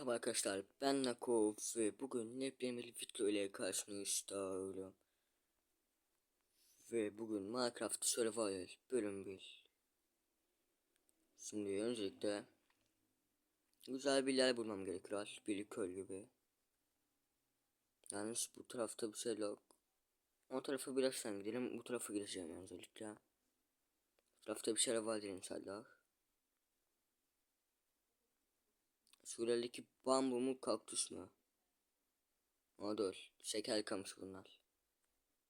Merhaba arkadaşlar ben Nakov ve bugün yepyeni bir video ile karşınızdayım. Ve bugün Minecraft Survival bölüm 1. Şimdi öncelikle güzel bir yer bulmam gerekiyor. Bir köy gibi. Yalnız bu tarafta bir şey yok. O tarafa birazdan gidelim. Bu tarafa gideceğim öncelikle. Bu tarafta bir şeyler vardır inşallah. Şuradaki bambu mu kaktüs mü? O dur. Şeker kamışı bunlar.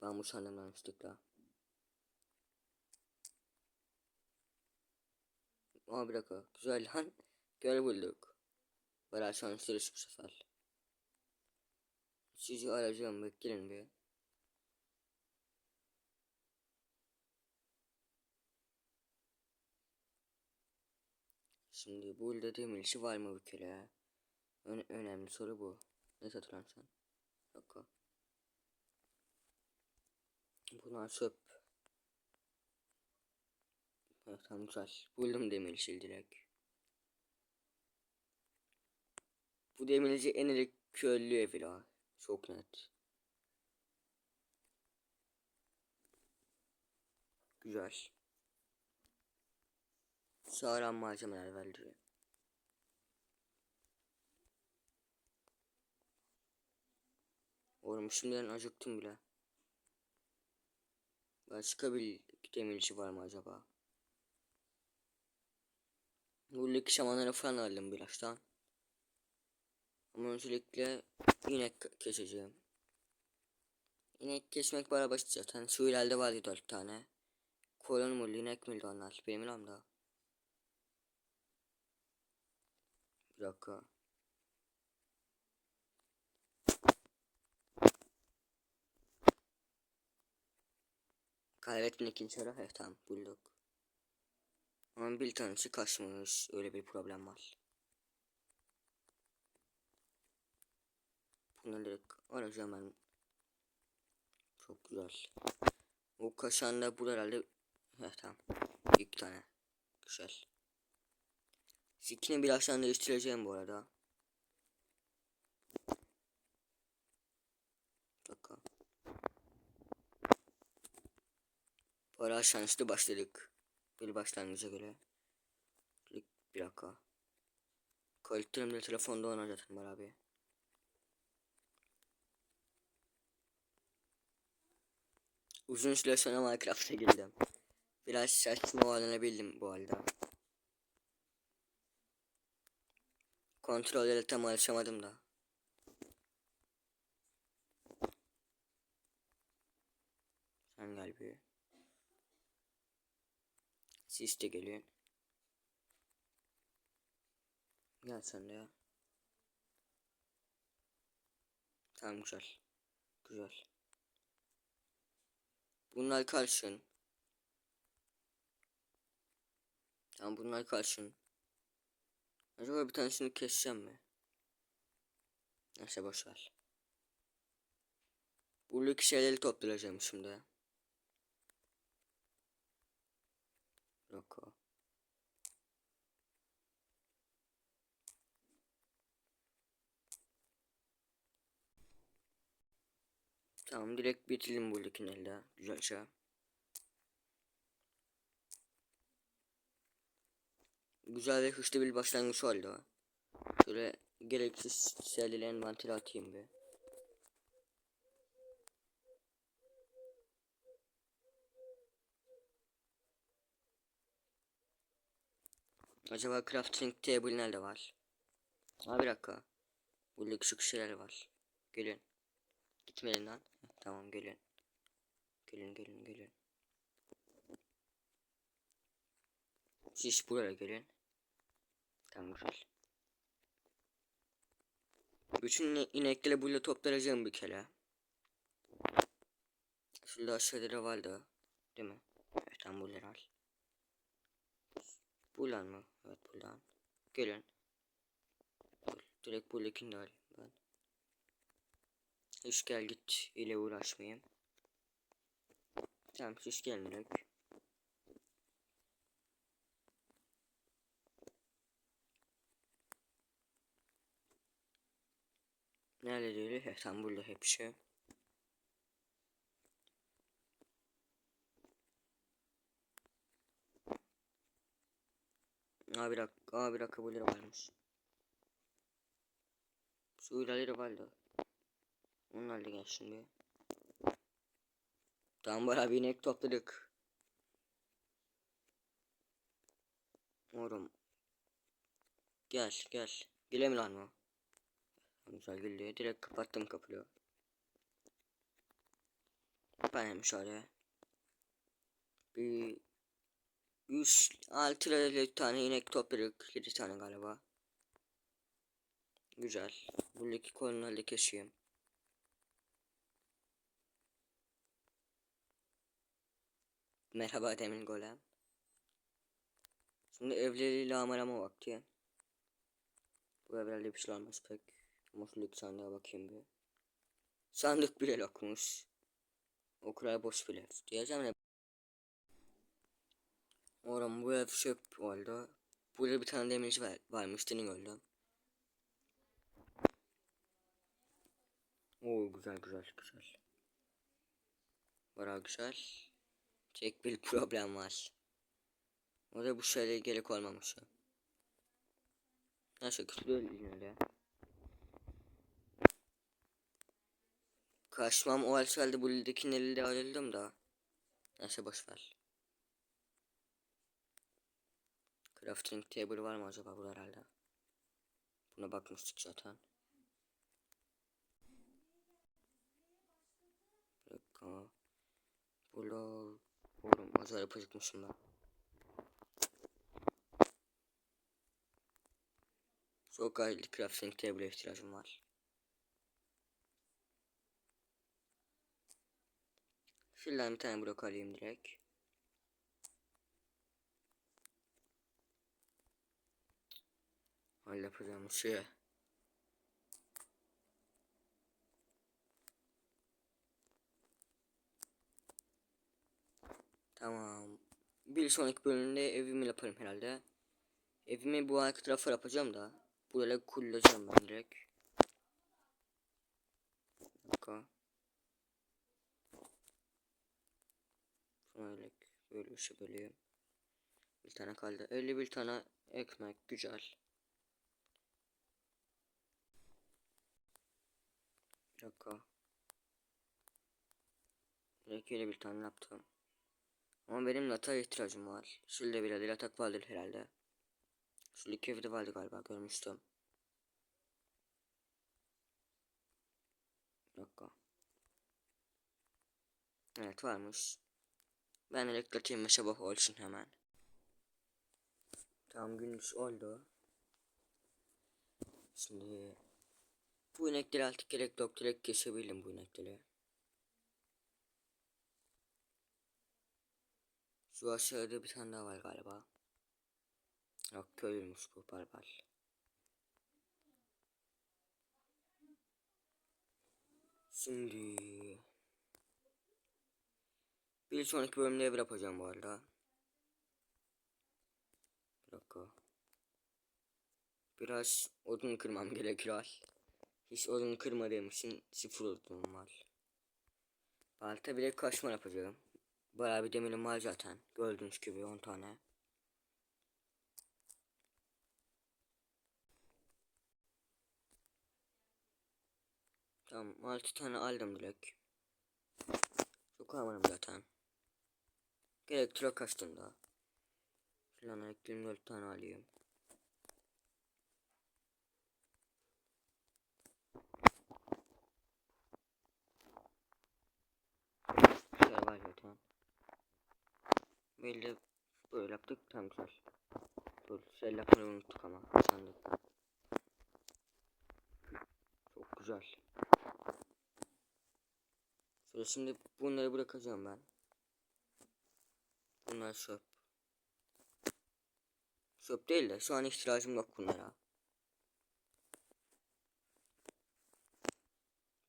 Bambu sandım yanlışlıkla. Aa bir dakika. Güzel lan. Göl bulduk. Bayağı şanslıyız bu sefer. Sizi arayacağım bekleyin bir. Şimdi burada demir işi var mı bir kere? Ön önemli soru bu. Ne satılan sen? Dakika. Bunlar çöp. Evet tamam güzel. Buldum demir işi direkt. Bu demirci en iyi köylü evi la. Çok net. Güzel. Sağlam malzemeler verdi. Oğlum şimdiden acıktım bile. Başka bir demirci var mı acaba? Buradaki şamanları falan aldım birazdan. Ama öncelikle inek keseceğim. İnek kesmek bana basit zaten. Şu ileride vardı dört tane. Koyun mu inek miydi onlar? Bilmiyorum da. Bir dakika. Kaybettin ikinci ara. Evet tamam bulduk. Ama bir tanesi kaçmış. Öyle bir problem var. Bunları direkt arayacağım ben. Çok güzel. O kaşan da bu herhalde. Evet tamam. İki tane. Güzel. Sikini birazdan değiştireceğim bu arada. Dakika. Bayağı şanslı başladık. Bir başlangıca göre. Bir, dakika. Kalitelerimde telefonda zaten var abi. Uzun süre sonra Minecraft'a girdim. Biraz saçma öğrenebildim bu halde. Kontrollere tam alışamadım da. Sen gel bir. Siz de gelin. Gel sen de ya. Tamam güzel. Güzel. Bunlar karşın. Tamam bunlar karşın. Acaba bir tanesini keseceğim mi? Neyse boşver. Buradaki şeyleri toplayacağım şimdi. Yok o. Tamam direkt bitirelim buradakini elde. Güzelce. Güzel ve hızlı bir başlangıç oldu. Şöyle gereksiz şeyleri envantere atayım bir. Acaba crafting table nerede var? Ha bir dakika. Burada küçük şeyler var. Gelin. Gitmeyin lan. Tamam gelin. Gelin gelin gelin. Siz buraya gelin. Tamam güzel. Bütün inekleri burada toplayacağım bir kere. Şurada aşağıda vardı. Değil mi? Evet tamam buraları al. Buradan mı? Evet buradan. Gelin. Direkt buradakini de alayım ben. Hiç gel git ile uğraşmayayım. Tamam hiç gelin Nerede diyor? He, tam burada hepsi. Aa bir dakika, aa dakika burada varmış. Su ilerleri vardı. Onlar da gel şimdi. Tamam bana bir inek topladık. Oğlum. Gel gel. Gelemiyor lan o. Güzel geliyor. Direkt kapattım kapıyı. Ben şöyle. Bir 100 6 liralık tane inek topladık. 7 tane galiba. Güzel. Buradaki konuları keseyim. Merhaba Demin Golem. Şimdi evleri lağmalama vakti. Bu evlerde bir şey olmaz pek. Şuradaki sandığa bakayım bir. Sandık bile lokmuş. O kadar boş bile. Diyeceğim ne? Oğlum bu ev çöp oldu. Burada bir tane demirci var, varmış. Senin öldü. Oo güzel güzel güzel. Baya güzel. Tek bir problem var. O da bu şeyle gerek olmamış. Neyse kütlüyor yine de. Kaçmam o halde buradaki neli de ayrıldım da. Neyse boşver. Crafting table var mı acaba burada herhalde? Buna bakmıştık zaten. Dakika. Burada oğlum acayip acıkmışım ben. Çok acil crafting table ihtiyacım var. Şuradan bir tane blok alayım direkt. Hal yapacağım şey. Tamam. Bir sonraki bölümde evimi yaparım herhalde. Evimi bu arka tarafa yapacağım da. Buraya kullanacağım ben direkt. Dakika. Şöyle böyle bir şey böleyim. Bir tane kaldı. 51 tane ekmek güzel. Bir dakika. Yeni bir tane yaptım. Ama benim lata ihtiyacım var. Şurada bir adet yatak vardır herhalde. Şuradaki evde vardı galiba görmüştüm. Bir dakika. Evet varmış. Ben elektrikimi sabah olsun hemen. Tam gündüz oldu. Şimdi bu inekleri artık gerek yok direkt kesebilirim bu inekleri. Şu aşağıda bir tane daha var galiba. Yok köylüymüş bu barbar. Şimdi bir sonraki bölümde ev yapacağım bu arada. Bir dakika. Biraz odun kırmam gerekiyor. Hiç odun kırmadığım için sıfır odunum var. Balta bile kaşma yapacağım. Bayağı bir demirim var zaten. Gördüğünüz gibi 10 tane. Tamam 6 tane aldım direkt. Çok almadım zaten. Gerek tura kaçtım daha. Şuradan ekleyeyim 4 tane alayım. Şey var zaten. Böyle böyle yaptık tam güzel. Dur şey yapmayı unuttuk ama sandık. Çok güzel. Şöyle şimdi bunları bırakacağım ben. Bunlar çöp. Çöp değil de şu an ihtiyacım yok bunlara.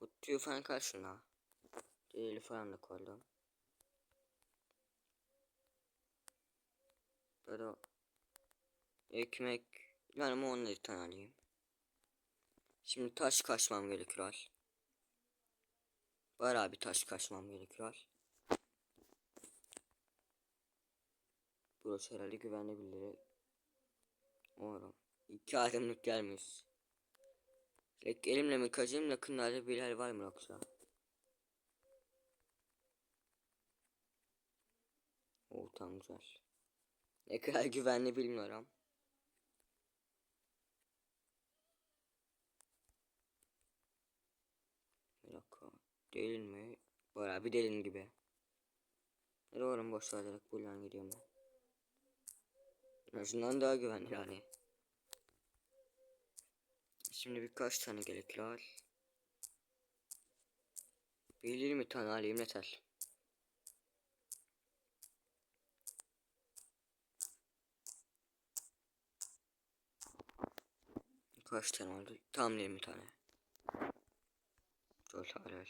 Bu tüy falan karşına. Değil falan da koydum. Böyle ekmek yani 10 tane alayım. Şimdi taş kaçmam gerekiyor. Bayağı bir taş kaçmam gerekiyor. Burası herhalde güvenli birileri. Umarım. İki adımlık gelmiş. Direkt elimle mi kaçayım yakınlarda yer var mı yoksa? Oo tam güzel. Ne kadar güvenli bilmiyorum. Bir dakika. Değil mi? Bayağı bir delin gibi. Doğru boş ver direkt buradan gidiyorum ben. En azından daha güvenli yani. Şimdi birkaç tane gerekiyor. Bir 20 tane alayım yeter. Kaç tane oldu? Tam 20 tane. Çok hala.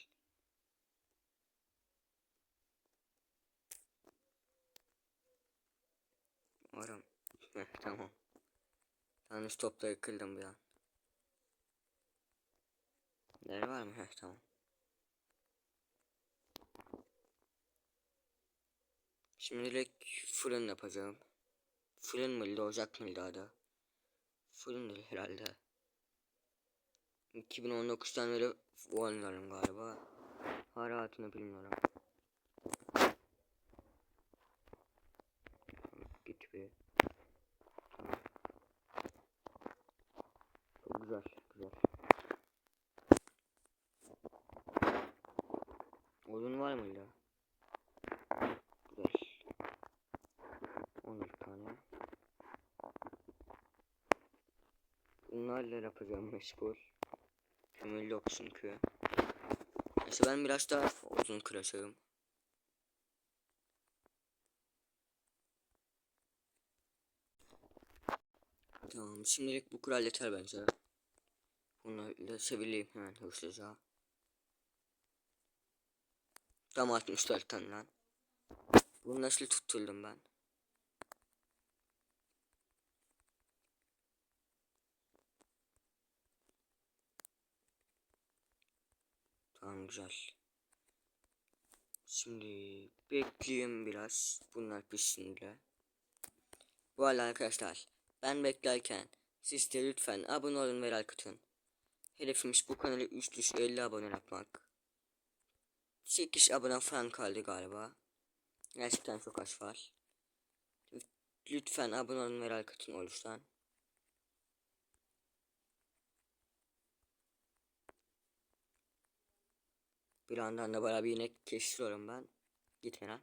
Umarım. Heh, tamam. Yanlış topla yıkıldım bir an. Yer var mı? Heh, tamam. Şimdilik fırın yapacağım. Fırın mıydı, ocak mıydı adı? Fırındır herhalde. 2019'dan beri oynuyorum galiba. Haratını bilmiyorum. Git bir. Tamam. Çok güzel, güzel. Odun var mıydı? Güzel. 12 tane. Bunlarla yapacağım meşgul. Kömürlü yok çünkü. Neyse ben biraz daha uzun kıracağım. Tamam şimdilik bu kural yeter bence. Bunlarla sevileyim hemen hızlıca. Tam 64 tane lan. Bunu nasıl tutturdum ben? Tamam güzel. Şimdi bekleyeyim biraz. Bunlar pişsin bile. Bu arada arkadaşlar ben beklerken siz de lütfen abone olun ve like atın. Hedefimiz bu kanalı üst üste 50 abone yapmak. 8 abone falan kaldı galiba. Gerçekten çok az var. Lütfen abone olun ve like atın olursan. Bir yandan da bayağı bir inek kesiyorum ben. Gitme lan.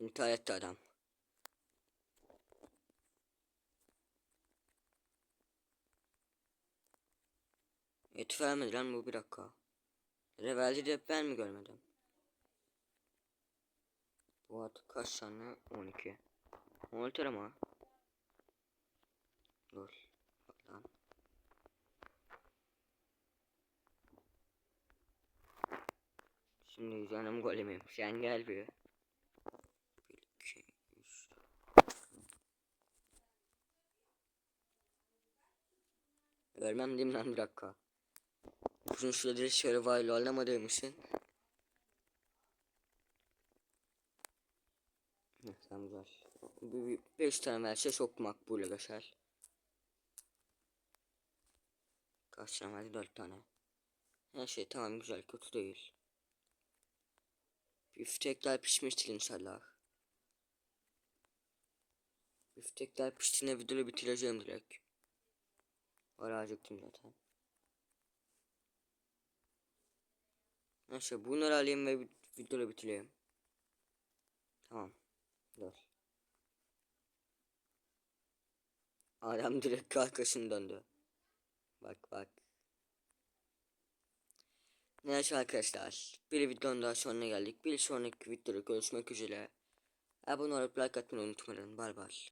İntihar etti adam. Et vermedi lan bu bir dakika. Reveldi de ben mi görmedim? Bu at kaç tane? 12. 12 ama. Dur. Lan. Şimdi canım golemim. Sen gel bir. 1, 2, 3. Görmem değil lan bir dakika. Uzun süredir survival olamadığım için. Tamam güzel. 5 tane verse çok makbule geçer. Kaç tane verdi? 4 tane. Her şey tamam güzel kötü değil. Büftekler pişmiştir inşallah. Büftekler piştiğinde videoyu bitireceğim direkt. Ara acıktım zaten. Neyse bunları alayım ve videoyu bitireyim. Tamam. Dur. Adam direkt arkasını döndü. Bak bak. Neyse arkadaşlar. Bir videonun daha sonuna geldik. Bir sonraki videoda görüşmek üzere. Abone olup like atmayı unutmayın. Bay bay.